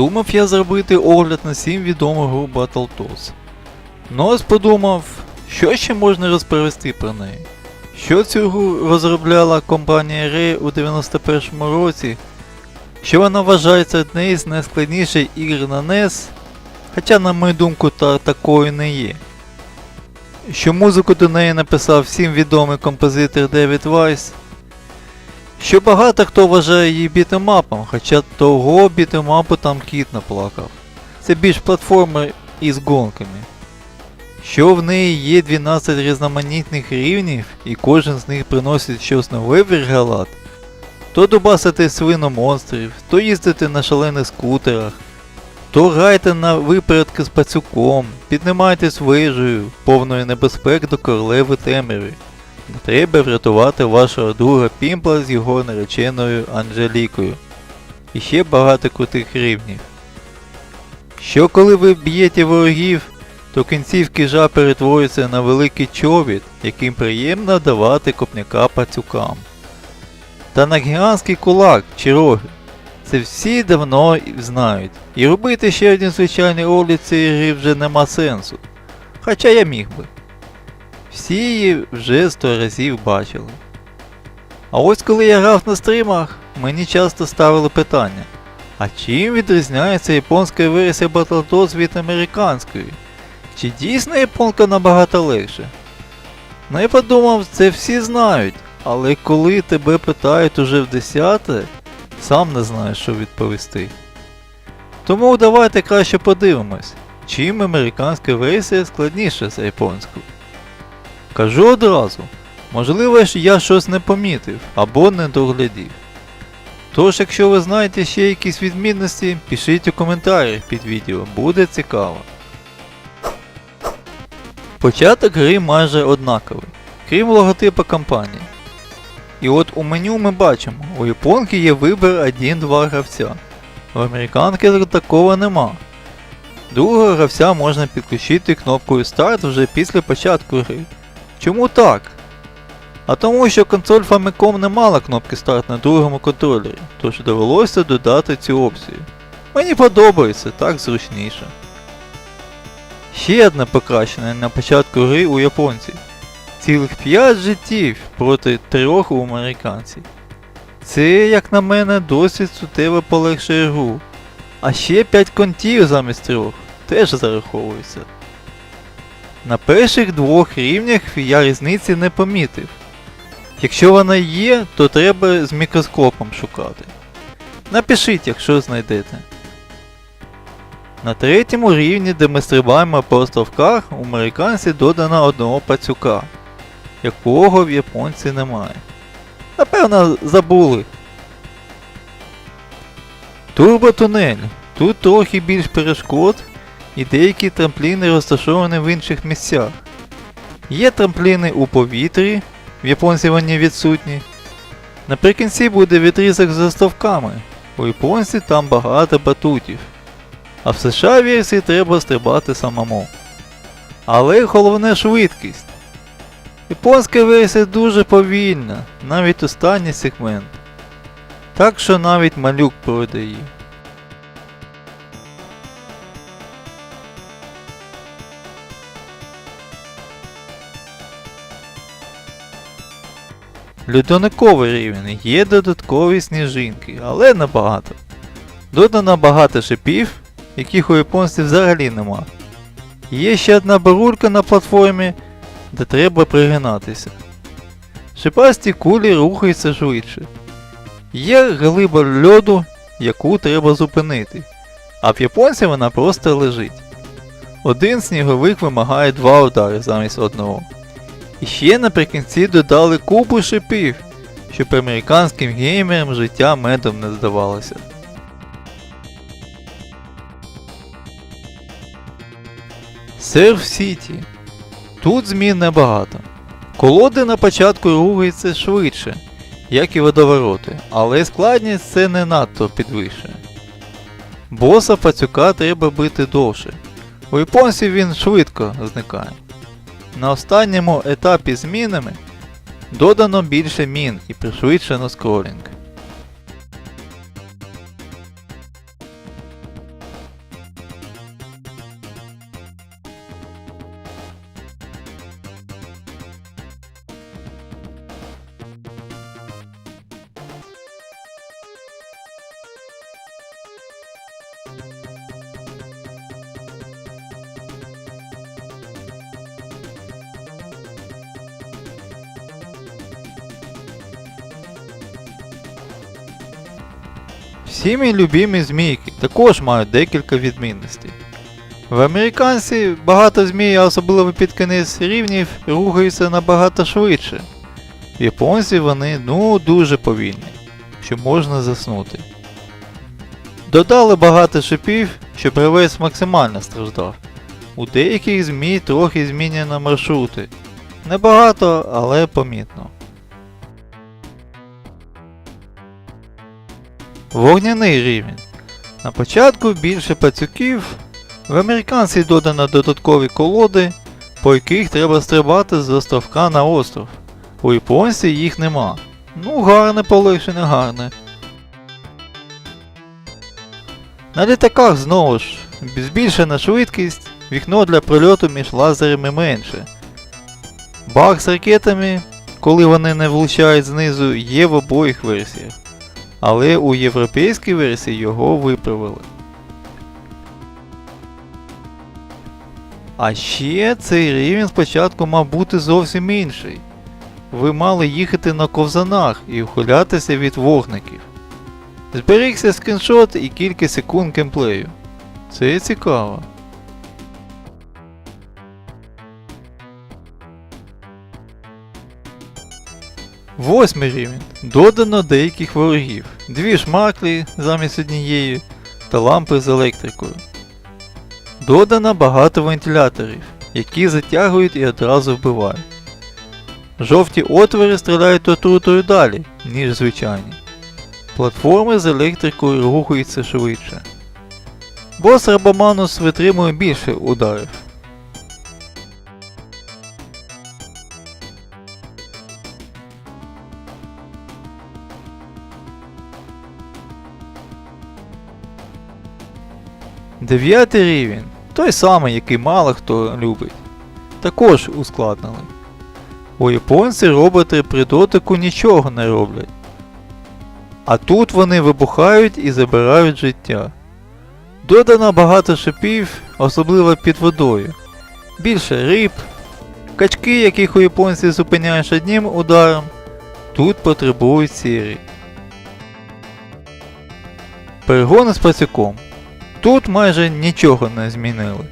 Подумав я зробити огляд на 7 відомих гру Battletoads. Ну ось подумав, що ще можна розповісти про неї. Що цю гру розробляла компанія Rare у 91-му році, що вона вважається однією з найскладніших ігр на NES, хоча на мою думку та такою не є. Що музику до неї написав всім відомий композитор Девід Вайс, що багато хто вважає її бітемапом, хоча того бітемапу там кіт наплакав. Це більш платформер із гонками. Що в неї є 12 різноманітних рівнів і кожен з них приносить щось нове в Іргалат. То дубасити свиномонстрів, то їздити на шалених скутерах, то грайте на випередки з пацюком, піднімайтесь вежею, повною небезпек до королеви темряви. Треба врятувати вашого друга Пімпла з його нареченою Анжелікою. І ще багато крутих рівнів. Що коли ви б'єте ворогів, то кінцівки жа перетворюються на великий човід, яким приємно давати копняка пацюкам. Та на гігантський кулак чи роги. Це всі давно знають. І робити ще один звичайний огляд цієї гри вже нема сенсу. Хоча я міг би. Всі її вже сто разів бачили. А ось коли я грав на стримах, мені часто ставили питання, а чим відрізняється японська версія Battletoads від американської? Чи дійсно японка набагато легше? Ну я подумав, це всі знають, але коли тебе питають уже в десяте, сам не знаєш, що відповісти. Тому давайте краще подивимось, чим американська версія складніша за японську. Кажу одразу, можливо я щось не помітив або не доглядів. Тож, якщо ви знаєте ще якісь відмінності, пишіть у коментарях під відео, буде цікаво. Початок гри майже однаковий, крім логотипа компанії. І от у меню ми бачимо, у японки є вибір 1-2 гравця. В американки такого нема. Другого гравця можна підключити кнопкою старт вже після початку гри. Чому так? А тому, що консоль Famicom не мала кнопки старт на другому контролері, тож довелося додати цю опцію. Мені подобається, так зручніше. Ще одне покращення на початку гри у японців. Цілих 5 життів проти 3 у американців. Це, як на мене, досить суттєво полегшує гру. А ще 5 контів замість 3 теж зараховується. На перших двох рівнях я різниці не помітив. Якщо вона є, то треба з мікроскопом шукати. Напишіть, якщо знайдете. На третьому рівні, де ми стрибаємо по островках, у американці додано одного пацюка, якого в японці немає. Напевно, забули. Турботунель. Тут трохи більш перешкод і деякі трампліни розташовані в інших місцях. Є трампліни у повітрі, в японці вони відсутні. Наприкінці буде відрізок з островками. У японці там багато батутів. А в США версії треба стрибати самому. Але головне швидкість. Японська версія дуже повільна, навіть останній сегмент. Так що навіть малюк пройде її. Льодониковий рівень є додаткові сніжинки, але небагато. Додано багато шипів, яких у японців взагалі нема. Є ще одна барулька на платформі, де треба пригинатися. Шипасті кулі рухаються швидше. Є глиба льоду, яку треба зупинити, а в японців вона просто лежить. Один сніговик вимагає два удари замість одного. І ще наприкінці додали купу шипів, щоб американським геймерам життя медом не здавалося. Серф Сіті. Тут змін небагато. Колоди на початку рухаються швидше, як і водовороти, але складність це не надто підвищує. Боса пацюка треба бити довше. У японців він швидко зникає. На останньому етапі з мінами додано більше мін і пришвидшено скролінг. Всі мій любімі змійки також мають декілька відмінностей. В американці багато змій, особливо під кінець рівнів, рухаються набагато швидше. В японці вони ну дуже повільні, що можна заснути. Додали багато шипів, щоб гравець максимально страждав. У деяких змій трохи змінено маршрути. Небагато, але помітно. Вогняний рівень. На початку більше пацюків. В американці додано додаткові колоди, по яких треба стрибати з островка на остров. У японці їх нема. Ну, гарне полегшення, гарне. На літаках знову ж збільшена швидкість, вікно для прольоту між лазерами менше. Баг з ракетами, коли вони не влучають знизу, є в обох версіях. Але у європейській версії його виправили. А ще цей рівень спочатку мав бути зовсім інший. Ви мали їхати на ковзанах і ухилятися від вогників. Зберігся скріншот і кілька секунд геймплею. Це цікаво. Восьмий рівень. Додано деяких ворогів. Дві шмаклі замість однієї та лампи з електрикою. Додано багато вентиляторів, які затягують і одразу вбивають. Жовті отвори стріляють отрутою далі, ніж звичайні. Платформи з електрикою рухаються швидше. Бос Рабоманус витримує більше ударів. Дев'ятий рівень, той самий, який мало хто любить, також ускладнили. У японці роботи при дотику нічого не роблять. А тут вони вибухають і забирають життя. Додано багато шипів, особливо під водою. Більше риб, качки, яких у японців зупиняєш одним ударом, тут потребують сірі. Перегони з пацюком. Тут майже нічого не змінили.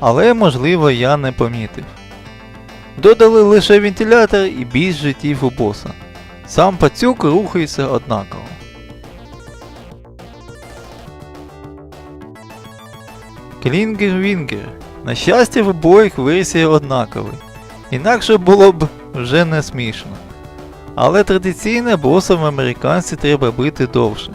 Але можливо я не помітив. Додали лише вентилятор і більш життів у боса. Сам пацюк рухається однаково. Клінгер Вінгер. На щастя, в обоїх версія однаковий. Інакше було б вже не смішно. Але традиційно босом американці треба бити довше.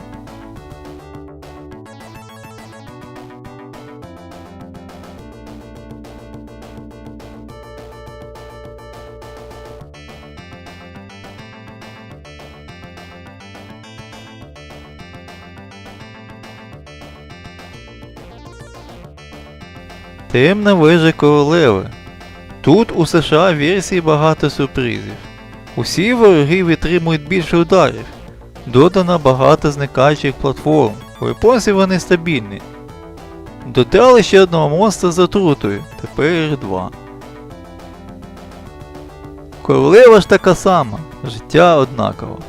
Темна вежа королеви. Тут у США версії багато сюрпризів. Усі вороги витримують більше ударів. Додано багато зникаючих платформ. У японців вони стабільні. Додали ще одного монстра з отрутою, тепер їх два. Королева ж така сама, життя однаково.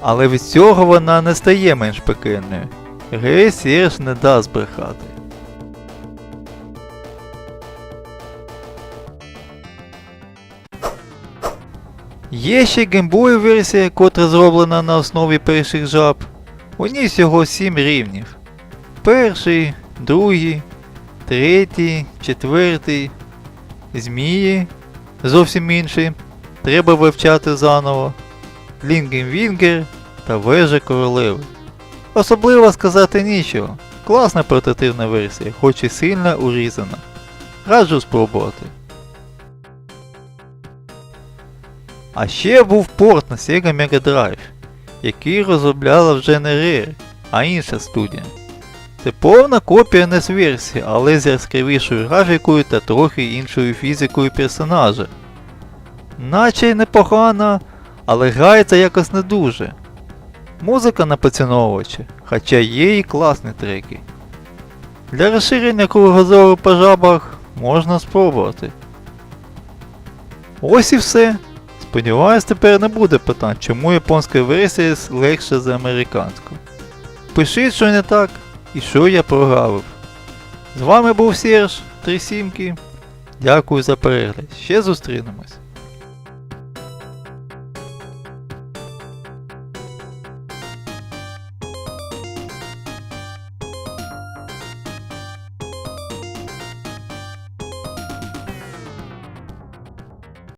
Але від цього вона не стає менш пекельною. Гей Серж не дасть брехати. Є ще геймбой версія, котра зроблена на основі перших жаб. У ній всього 7 рівнів. Перший, другий, третій, четвертий, змії зовсім інші. Треба вивчати заново. Лінген Вінгер та вежа королеви. Особливо сказати нічого. Класна портативна версія, хоч і сильно урізана. Раджу спробувати. А ще був порт на Sega Mega Drive, який розробляла вже не Rare, а інша студія. Це повна копія NES версії, але з яскравішою графікою та трохи іншою фізикою персонажа. Наче й непогано, але грається якось не дуже. Музика на поціновувачі, хоча є і класні треки. Для розширення кругозору по жабах можна спробувати. Ось і все. Сподіваюсь, тепер не буде питань, чому японська версія легша за американську. Пишіть, що не так і що я прогавив. З вами був Серж, Три Сімки. Дякую за перегляд. Ще зустрінемось.